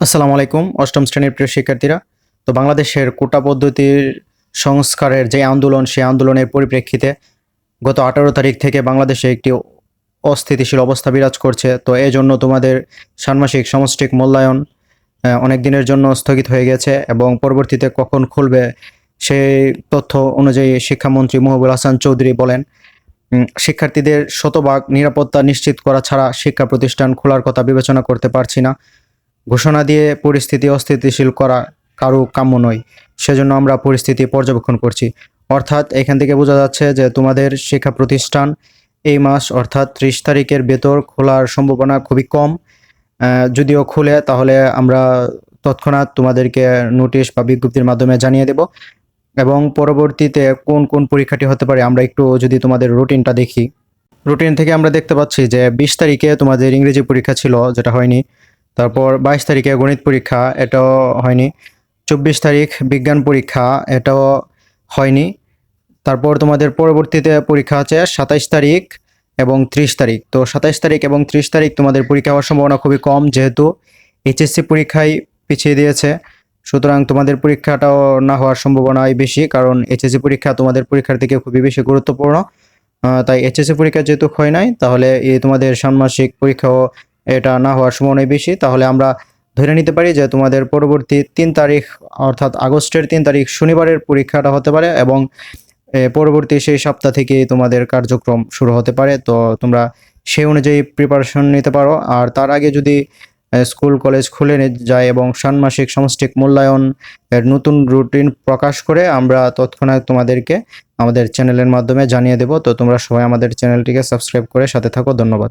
আসসালামু আলাইকুম, অষ্টম শ্রেণির প্রিয় শিক্ষার্থীরা। তো বাংলাদেশের কোটা পদ্ধতির সংস্কারের যে আন্দোলন, সেই আন্দোলনের পরিপ্রেক্ষিতে গত আঠারো তারিখ থেকে বাংলাদেশে একটি অস্থিতিশীল অবস্থা বিরাজ করছে। তো এই জন্য তোমাদের ষান্মাসিক সমষ্টিক মূল্যায়ন অনেক দিনের জন্য স্থগিত হয়ে গেছে এবং পরবর্তীতে কখন খুলবে সেই তথ্য অনুযায়ী শিক্ষামন্ত্রী মহবুল হাসান চৌধুরী বলেন শিক্ষার্থীদের শতভাগ নিরাপত্তা নিশ্চিত করা ছাড়া শিক্ষা প্রতিষ্ঠান খোলার কথা বিবেচনা করতে পারছি না। ঘোষণা দিয়ে পরিস্থিতি অস্থিতিশীল করা কারও কাম্য নয়। সেজন্য আমরা পরিস্থিতি পর্যবেক্ষণ করছি। অর্থাৎ এখান থেকে বোঝা যাচ্ছে যে তোমাদের শিক্ষা প্রতিষ্ঠান এই মাস, অর্থাৎ ত্রিশ তারিখের ভেতর খোলার সম্ভাবনা খুবই কম। যদিও খুলে, তাহলে আমরা তৎক্ষণাৎ তোমাদেরকে নোটিশ বা বিজ্ঞপ্তির মাধ্যমে জানিয়ে দেব। এবং পরবর্তীতে কোন কোন পরীক্ষাটি হতে পারে, আমরা একটু যদি তোমাদের রুটিনটা দেখি। রুটিন থেকে আমরা দেখতে পাচ্ছি যে বিশ তারিখে তোমাদের ইংরেজি পরীক্ষা ছিল, যেটা হয়নি। তারপর বাইশ তারিখে গণিত পরীক্ষা, এটাও হয়নি। চব্বিশ তারিখ বিজ্ঞান পরীক্ষা, এটাও হয়নি। তারপর তোমাদের পরবর্তীতে পরীক্ষা আছে সাতাইশ তারিখ এবং ত্রিশ তারিখ। তো সাতাইশ তারিখ এবং ত্রিশ তারিখ তোমাদের পরীক্ষা হওয়ার সম্ভাবনা খুবই কম যেহেতু এইচএসসি পরীক্ষায় পিছিয়ে দিয়েছে। সুতরাং তোমাদের পরীক্ষাটাও না হওয়ার সম্ভাবনাই বেশি, কারণ এইচএসসি পরীক্ষা তোমাদের পরীক্ষার থেকে খুবই বেশি গুরুত্বপূর্ণ। তাই এইচএসসি পরীক্ষা যেহেতু হয় নাই, তাহলে এই তোমাদের ষান্মাসিক পরীক্ষাও এটা না হওয়ার সম্ভাবনাই বেশি। তাহলে আমরা ধরে নিতে পারি যে তোমাদের পরবর্তী তিন তারিখ, অর্থাৎ আগস্টের তিন তারিখ শনিবারের পরীক্ষাটা হতে পারে এবং পরবর্তী সেই সপ্তাহ থেকে তোমাদের কার্যক্রম শুরু হতে পারে। তো তোমরা সেই অনুযায়ী প্রিপারেশন নিতে পারো। আর তার আগে যদি স্কুল, কলেজ খুলে যায় এবং ষান্মাসিক সমষ্টিক মূল্যায়ন এর নতুন রুটিন প্রকাশ করে আমরা তৎক্ষণাৎ তোমাদেরকে আমাদের চ্যানেলের মাধ্যমে জানিয়ে দেব। তো তোমরা সবাই আমাদের চ্যানেলটিকে সাবস্ক্রাইব করে সাথে থাকো। ধন্যবাদ।